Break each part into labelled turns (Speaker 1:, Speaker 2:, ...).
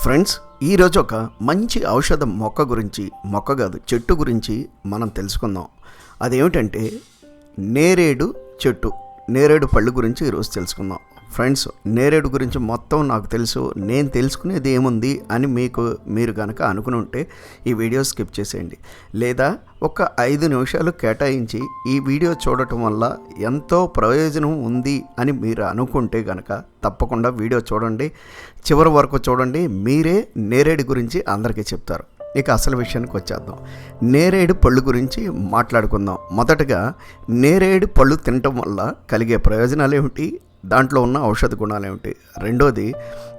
Speaker 1: Friends ఈరోజు ఒక మంచి ఔషధ మొక్క గురించి మొక్క కాదు చెట్టు గురించి మనం తెలుసుకుందాం. అదేమిటంటే నేరేడు చెట్టు నేరేడు పళ్ళు గురించి ఈరోజు తెలుసుకుందాం. ఫ్రెండ్స్ నేరేడు గురించి మొత్తం నాకు తెలుసు. నేను తెలుసుకునేది ఏముంది అని మీకు మీరు కనుక అనుకుని ఉంటే ఈ వీడియో స్కిప్ చేసేయండి. లేదా ఒక ఐదు నిమిషాలు కేటాయించి ఈ వీడియో చూడటం వల్ల ఎంతో ప్రయోజనం ఉంది అని మీరు అనుకుంటే కనుక తప్పకుండా వీడియో చూడండి. చివరి వరకు చూడండి. మీరే నేరేడు గురించి అందరికీ చెప్తారు. ఇక అసలు విషయానికి వచ్చేద్దాం. నేరేడు పళ్ళు గురించి మాట్లాడుకుందాం. మొదటగా నేరేడు పళ్ళు తినటం వల్ల కలిగే ప్రయోజనాలు ఏమిటి? దాంట్లో ఉన్న ఔషధ గుణాలు ఏమిటి రెండోది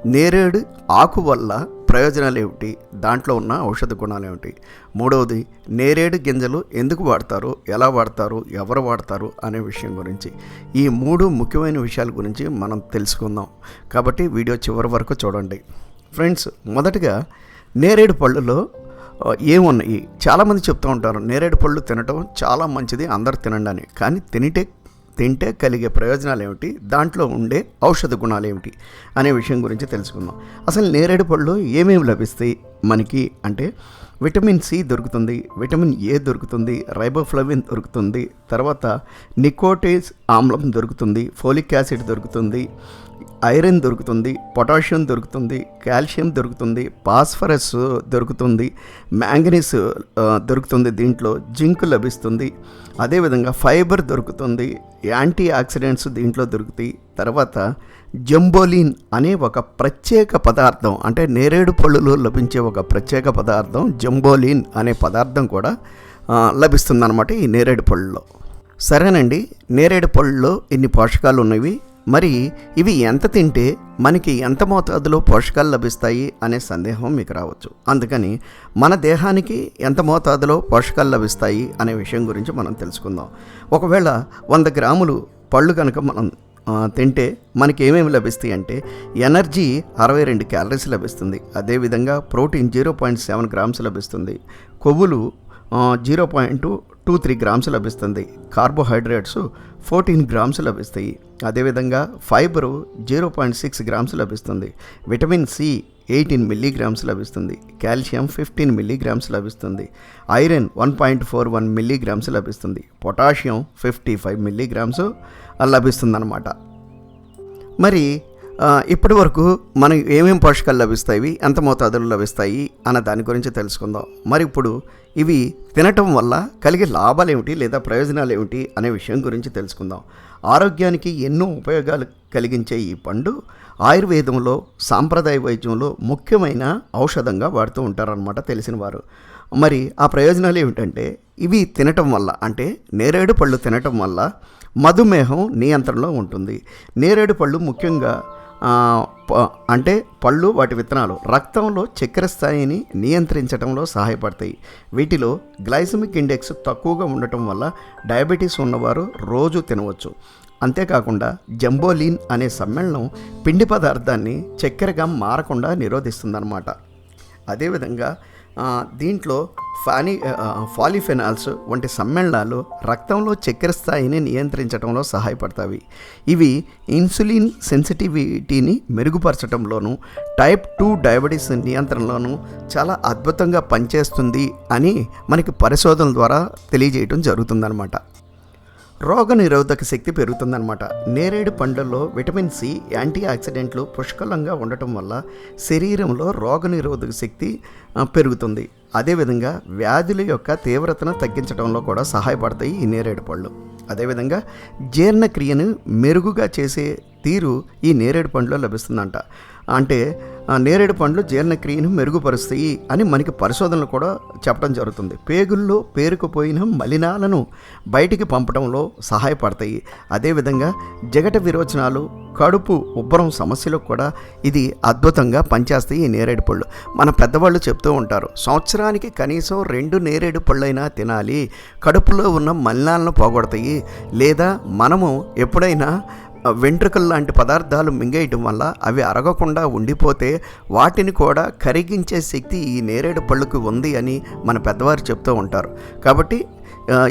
Speaker 1: నేరేడు ఆకు వల్ల ప్రయోజనాలు ఏమిటి? దాంట్లో ఉన్న ఔషధ గుణాలు ఏమిటి మూడవది నేరేడు గింజలు ఎందుకు వాడతారు? ఎలా వాడతారు? ఎవరు వాడతారు? అనే విషయం గురించి. ఈ మూడు ముఖ్యమైన విషయాల గురించి మనం తెలుసుకుందాం. కాబట్టి వీడియో చివరి వరకు చూడండి. ఫ్రెండ్స్ మొదటగా నేరేడు పళ్ళులో ఏమున్నాయి? చాలామంది చెప్తూ ఉంటారు నేరేడు పళ్ళు తినటం చాలా మంచిది అందరు తినండి అని. కానీ తినిటే తింటే కలిగే ప్రయోజనాలు ఏమిటి దాంట్లో ఉండే ఔషధ గుణాలు ఏమిటి అనే విషయం గురించి తెలుసుకుందాం. అసలు నేరేడు పళ్ళు ఏమేమి లభిస్తాయి? మనకి అంటే విటమిన్ సి దొరుకుతుంది విటమిన్ ఏ దొరుకుతుంది రైబోఫ్లవిన్ దొరుకుతుంది తర్వాత నికోటేజ్ ఆమ్లం దొరుకుతుంది ఫోలిక్ యాసిడ్ దొరుకుతుంది ఐరన్ దొరుకుతుంది పొటాషియం దొరుకుతుంది కాల్షియం దొరుకుతుంది ఫాస్ఫరస్ దొరుకుతుంది మ్యాంగనీస్ దొరుకుతుంది దీంట్లో జింక్ లభిస్తుంది. అదేవిధంగా ఫైబర్ దొరుకుతుంది యాంటీ ఆక్సిడెంట్స్ దీంట్లో దొరుకుతాయి. తర్వాత జంబోలిన్ అనే ఒక ప్రత్యేక పదార్థం అంటే నేరేడు పళ్ళులో లభించే ఒక ప్రత్యేక పదార్థం జంబోలిన్ అనే పదార్థం కూడా లభిస్తుందన్నమాట ఈ నేరేడు పళ్ళులో. సరేనండి నేరేడు పళ్ళులో ఇన్ని పోషకాలు ఉన్నవి? మరి ఇవి ఎంత తింటే మనకి ఎంత మోతాదులో పోషకాలు లభిస్తాయి అనే సందేహం మీకు రావచ్చు. అందుకని మన దేహానికి ఎంత మోతాదులో పోషకాలు లభిస్తాయి అనే విషయం గురించి మనం తెలుసుకుందాం. ఒకవేళ వంద గ్రాములు పళ్ళు కనుక మనం తింటే మనకి ఏమేమి లభిస్తాయి అంటే ఎనర్జీ అరవై రెండు క్యాలరీస్ లభిస్తుంది. అదేవిధంగా protein zero point seven grams లభిస్తుంది. కొవ్వులు zero point two three grams లభిస్తుంది. కార్బోహైడ్రేట్స్ ఫోర్టీన్ గ్రామ్స్ లభిస్తాయి. అదేవిధంగా fibre zero point six grams లభిస్తుంది. విటమిన్ సి ఎయిటీన్ మిల్లీగ్రామ్స్ లభిస్తుంది. కాల్షియం ఫిఫ్టీన్ మిల్లీగ్రామ్స్ లభిస్తుంది. Iron one point four one milligrams లభిస్తుంది. Potassium fifty five milligrams లభిస్తుందన్నమాట. మరి ఇప్పటి వరకు మనకి ఏమేం పోషకాలు లభిస్తాయి? ఎంత మోతాదులు లభిస్తాయి? అన్న దాని గురించి తెలుసుకుందాం. మరి ఇప్పుడు ఇవి తినటం వల్ల కలిగే లాభాలు ఏమిటి లేదా ప్రయోజనాలు ఏమిటి అనే విషయం గురించి తెలుసుకుందాం. ఆరోగ్యానికి ఎన్నో ఉపయోగాలు కలిగించే ఈ పండు ఆయుర్వేదంలో సాంప్రదాయ వైద్యంలో ముఖ్యమైన ఔషధంగా వాడుతూ ఉంటారనమాట తెలిసిన వారు. మరి ఆ ప్రయోజనాలు ఏమిటంటే ఇవి తినటం వల్ల అంటే నేరేడు పళ్ళు తినటం వల్ల మధుమేహం నియంత్రణలో ఉంటుంది. నేరేడు పళ్ళు ముఖ్యంగా అంటే పళ్ళు వాటి విత్తనాలు రక్తంలో చక్కెర స్థాయిని నియంత్రించడంలో సహాయపడతాయి. వీటిలో గ్లైసమిక్ ఇండెక్స్ తక్కువగా ఉండటం వల్ల డయాబెటీస్ ఉన్నవారు రోజు తినవచ్చు. అంతేకాకుండా జంబోలిన్ అనే సమ్మేళనం పిండి పదార్థాన్ని చక్కెరగా మారకుండా నిరోధిస్తుందన్నమాట. అదేవిధంగా దీంట్లో ఫానీ ఫాలిఫెనాల్స్ వంటి సమ్మేళనాలు రక్తంలో చక్కెర స్థాయిని నియంత్రించడంలో సహాయపడతాయి. ఇవి ఇన్సులిన్ సెన్సిటివిటీని మెరుగుపరచడంలోనూ టైప్ టూ డయాబెటీస్ నియంత్రణలోనూ చాలా అద్భుతంగా పనిచేస్తుంది అని మనకి పరిశోధనల ద్వారా తెలియజేయడం జరుగుతుందన్నమాట. రోగ నిరోధక శక్తి పెరుగుతుందన్నమాట. నేరేడు పండ్లలో విటమిన్ సి యాంటీ ఆక్సిడెంట్లు పుష్కలంగా ఉండటం వల్ల శరీరంలో రోగ నిరోధక శక్తి పెరుగుతుంది. అదేవిధంగా వ్యాధుల యొక్క తీవ్రతను తగ్గించడంలో కూడా సహాయపడతాయి ఈ నేరేడు పళ్ళు అదేవిధంగా జీర్ణక్రియను మెరుగుగా చేసే తీరు ఈ నేరేడు పండులో లభిస్తుందంట. అంటే నేరేడు పండ్లు జీర్ణక్రియను మెరుగుపరుస్తాయి అని మనకి పరిశోధనలు కూడా చెప్పడం జరుగుతుంది. పేగుల్లో పేరుకుపోయిన మలినాలను బయటికి పంపడంలో సహాయపడతాయి. అదేవిధంగా జగట విరోచనాలు కడుపు ఉబ్బరం సమస్యలకు కూడా ఇది అద్భుతంగా పనిచేస్తాయి ఈ నేరేడు పళ్ళు. మన పెద్దవాళ్ళు చెప్తూ ఉంటారు సంవత్సరానికి కనీసం రెండు నేరేడు పళ్ళైనా తినాలి. కడుపులో ఉన్న మలినాలను పోగొడతాయి. లేదా మనము ఎప్పుడైనా వెంట్రుకలు లాంటి పదార్థాలు మింగేయటం వల్ల అవి అరగకుండా ఉండిపోతే వాటిని కూడా కరిగించే శక్తి ఈ నేరేడు పళ్ళుకి ఉంది అని మన పెద్దవారు చెప్తూ ఉంటారు. కాబట్టి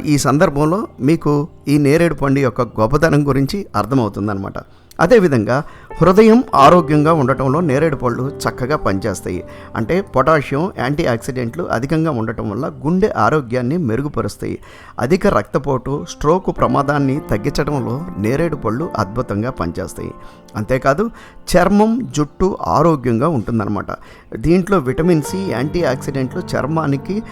Speaker 1: ఈ సందర్భంలో మీకు ఈ నేరేడు పండు యొక్క గొప్పతనం గురించి అర్థమవుతుందనమాట అదేవిధంగా హృదయం ఆరోగ్యంగా ఉండటంలో నేరేడు పళ్ళు చక్కగా పనిచేస్తాయి. అంటే పొటాషియం యాంటీ ఆక్సిడెంట్లు అధికంగా ఉండటం వల్ల గుండె ఆరోగ్యాన్ని మెరుగుపరుస్తాయి. అధిక రక్తపోటు స్ట్రోక్ ప్రమాదాన్ని తగ్గించడంలో నేరేడు పళ్ళు అద్భుతంగా పనిచేస్తాయి. అంతేకాదు చర్మం జుట్టు ఆరోగ్యంగా ఉంటుందన్నమాట. దీంట్లో విటమిన్ సి యాంటీ ఆక్సిడెంట్లు చర్మానికి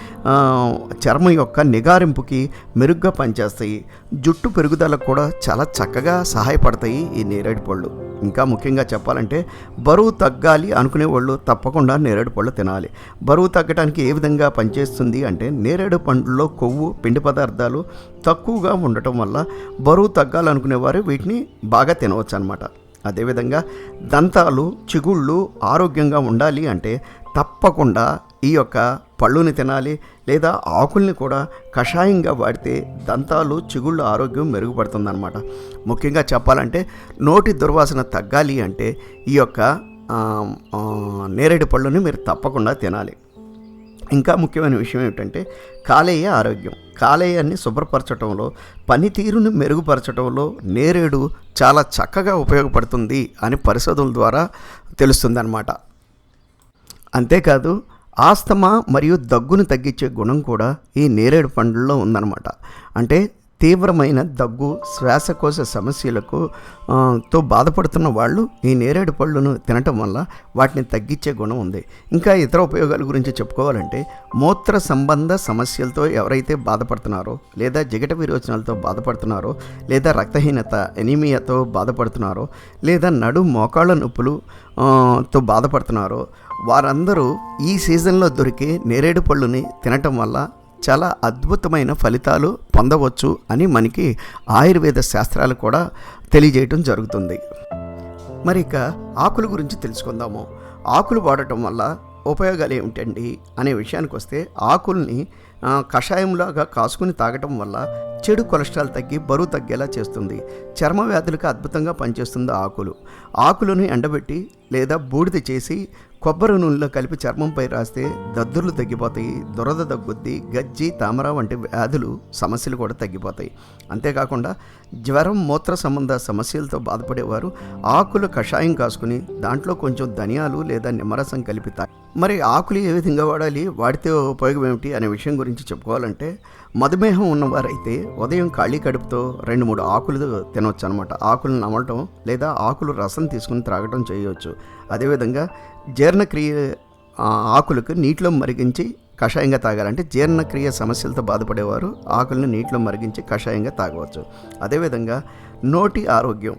Speaker 1: చర్మం యొక్క నిగారింపుకి మెరుగ్గా పనిచేస్తాయి. జుట్టు పెరుగుదలకు కూడా చాలా చక్కగా సహాయపడతాయి ఈ నేరేడు పళ్ళు. ఇంకా ముఖ్యంగా చెప్పాలంటే బరువు తగ్గాలి అనుకునే వాళ్ళు తప్పకుండా నేరేడు పళ్ళు తినాలి. బరువు తగ్గడానికి ఏ విధంగా పనిచేస్తుంది అంటే నేరేడు పండ్లలో కొవ్వు పిండి పదార్థాలు తక్కువగా ఉండటం వల్ల బరువు తగ్గాలనుకునే వారు వీటిని బాగా తినవచ్చు అనమాట అదేవిధంగా దంతాలు చిగుళ్ళు ఆరోగ్యంగా ఉండాలి అంటే తప్పకుండా ఈ యొక్క పళ్ళుని తినాలి లేదా ఆకుల్ని కూడా కషాయంగా వాడితే దంతాలు చిగుళ్ళు ఆరోగ్యం మెరుగుపడుతుందన్నమాట. ముఖ్యంగా చెప్పాలంటే నోటి దుర్వాసన తగ్గాలి అంటే ఈ యొక్క నేరేడు పళ్ళుని మీరు తప్పకుండా తినాలి. ఇంకా ముఖ్యమైన విషయం ఏమిటంటే కాలేయ ఆరోగ్యం. కాలేయాన్ని శుభ్రపరచడంలో పనితీరును మెరుగుపరచడంలో నేరేడు చాలా చక్కగా ఉపయోగపడుతుంది అని పరిశోధనల ద్వారా తెలుస్తుందన్నమాట. అంతేకాదు ఆస్తమా మరియు దగ్గును తగ్గించే గుణం కూడా ఈ నేరేడు పండ్లలో ఉందన్నమాట. అంటే తీవ్రమైన దగ్గు శ్వాసకోశ సమస్యలకు తో బాధపడుతున్న వాళ్ళు ఈ నేరేడు పళ్ళును తినటం వల్ల వాటిని తగ్గించే గుణం ఉంది. ఇంకా ఇతర ఉపయోగాల గురించి చెప్పుకోవాలంటే మూత్ర సంబంధ సమస్యలతో ఎవరైతే బాధపడుతున్నారో లేదా జిగట విరోచనాలతో బాధపడుతున్నారో లేదా రక్తహీనత ఎనీమియాతో బాధపడుతున్నారో లేదా నడు మోకాళ్ళ నొప్పులు తో బాధపడుతున్నారో వారందరూ ఈ సీజన్లో దొరికే నేరేడు పళ్ళుని తినటం వల్ల చాలా అద్భుతమైన ఫలితాలు పొందవచ్చు అని మనకి ఆయుర్వేద శాస్త్రాలు కూడా తెలియజేయటం జరుగుతుంది. మరి ఇక ఆకుల గురించి తెలుసుకుందాము. ఆకులు వాడటం వల్ల ఉపయోగాలు ఏమిటండి అనే విషయానికి వస్తే ఆకుల్ని కషాయంలాగా కాసుకుని తాగటం వల్ల చెడు కొలెస్ట్రాల్ తగ్గి బరువు తగ్గేలా చేస్తుంది. చర్మ వ్యాధులకు అద్భుతంగా పనిచేస్తుంది ఆకులు. ఆకులను ఎండబెట్టి లేదా బూడిద చేసి కొబ్బరి నూనెలో కలిపి చర్మంపై రాస్తే దద్దుర్లు తగ్గిపోతాయి దురద తగ్గుద్ది గజ్జి తామర వంటి వ్యాధులు సమస్యలు కూడా తగ్గిపోతాయి. అంతేకాకుండా జ్వరం మూత్ర సంబంధ సమస్యలతో బాధపడేవారు ఆకులు కషాయం కాసుకుని దాంట్లో కొంచెం ధనియాలు లేదా నిమ్మరసం కలిపి తాగి మరి ఆకులు ఏ విధంగా వాడాలి వాడితే ఉపయోగం ఏమిటి అనే విషయం గురించి చెప్పుకోవాలంటే మధుమేహం ఉన్నవారైతే ఉదయం ఖాళీ కడుపుతో రెండు మూడు ఆకులు తినవచ్చు అనమాట ఆకులు నమలటం లేదా ఆకులు రసం తీసుకుని త్రాగటం చేయవచ్చు అదేవిధంగా జీర్ణక్రియ ఆకులకు నీటిలో మరిగించి కషాయంగా తాగాలంటే జీర్ణక్రియ సమస్యలతో బాధపడేవారు. ఆకులను నీటిలో మరిగించి కషాయంగా తాగవచ్చు. అదేవిధంగా నోటి ఆరోగ్యం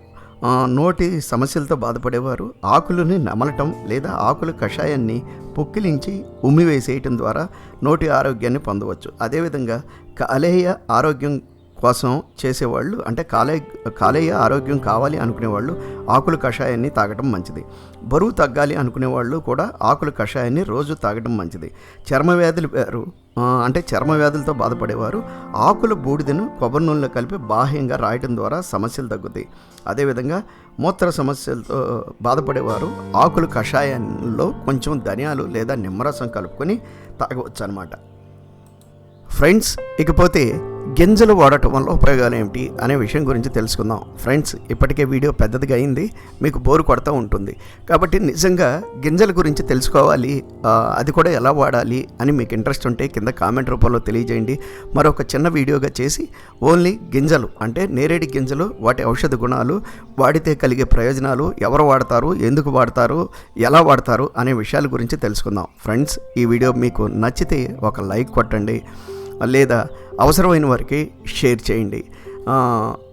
Speaker 1: నోటి సమస్యలతో బాధపడేవారు ఆకులని నమలటం లేదా ఆకుల కషాయాన్ని పుక్కిలించి ఉమ్మివేసేయటం ద్వారా నోటి ఆరోగ్యాన్ని పొందవచ్చు. అదేవిధంగా కాలేయ ఆరోగ్యం కోసం చేసేవాళ్ళు అంటే కాలే కాలేయ ఆరోగ్యం కావాలి అనుకునేవాళ్ళు ఆకుల కషాయాన్ని తాగటం మంచిది. బరువు తగ్గాలి అనుకునేవాళ్ళు కూడా ఆకుల కషాయాన్ని రోజు తాగటం మంచిది. చర్మ వ్యాధులు వేరు అంటే చర్మ వ్యాధులతో బాధపడేవారు. ఆకుల బూడిదను కొబ్బరి నూనెలో కలిపి బాహ్యంగా రాయటం ద్వారా సమస్యలు తగ్గుతాయి. అదేవిధంగా మూత్ర సమస్యలతో బాధపడేవారు ఆకుల కషాయంలో కొంచెం ధనియాలు లేదా నిమ్మరసం కలుపుకొని తాగవచ్చు అనమాట ఫ్రెండ్స్ ఇకపోతే గింజలు వాడటం వల్ల ఉపయోగాలు ఏమిటి అనే విషయం గురించి తెలుసుకుందాం. ఫ్రెండ్స్ ఇప్పటికే వీడియో పెద్దదిగా అయింది. మీకు బోరు కొడతా ఉంటుంది. కాబట్టి నిజంగా గింజల గురించి తెలుసుకోవాలి. అది కూడా ఎలా వాడాలి అని మీకు ఇంట్రెస్ట్ ఉంటే కింద కామెంట్ రూపంలో తెలియజేయండి. మరొక చిన్న వీడియోగా చేసి ఓన్లీ గింజలు అంటే నేరేడి గింజలు వాటి ఔషధ గుణాలు వాడితే కలిగే ప్రయోజనాలు ఎవరు వాడతారు ఎందుకు వాడతారు ఎలా వాడతారు అనే విషయాల గురించి తెలుసుకుందాం. ఫ్రెండ్స్ ఈ వీడియో మీకు నచ్చితే ఒక లైక్ కొట్టండి. లేదా అవసరమైన వారికి షేర్ చేయండి.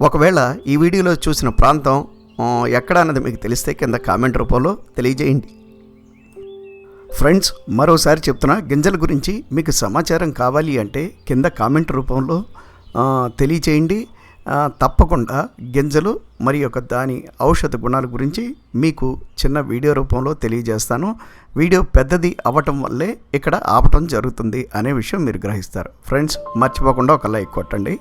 Speaker 1: ఒకవేళ ఈ వీడియోలో చూసిన ప్రాంతం ఎక్కడ అన్నది మీకు తెలిస్తే కింద కామెంట్ రూపంలో తెలియజేయండి. ఫ్రెండ్స్ మరోసారి చెప్తున్నా గింజల గురించి మీకు సమాచారం కావాలి అంటే కింద కామెంట్ రూపంలో తెలియచేయండి తప్పకుండా గింజలు మరి యొక్క దాని ఔషధ గుణాల గురించి మీకు చిన్న వీడియో రూపంలో తెలియజేస్తాను. వీడియో పెద్దది అవ్వటం వల్లే ఇక్కడ ఆపటం జరుగుతుంది అనే విషయం మీరు గ్రహిస్తారు. ఫ్రెండ్స్ మర్చిపోకుండా ఒక లైక్ కొట్టండి.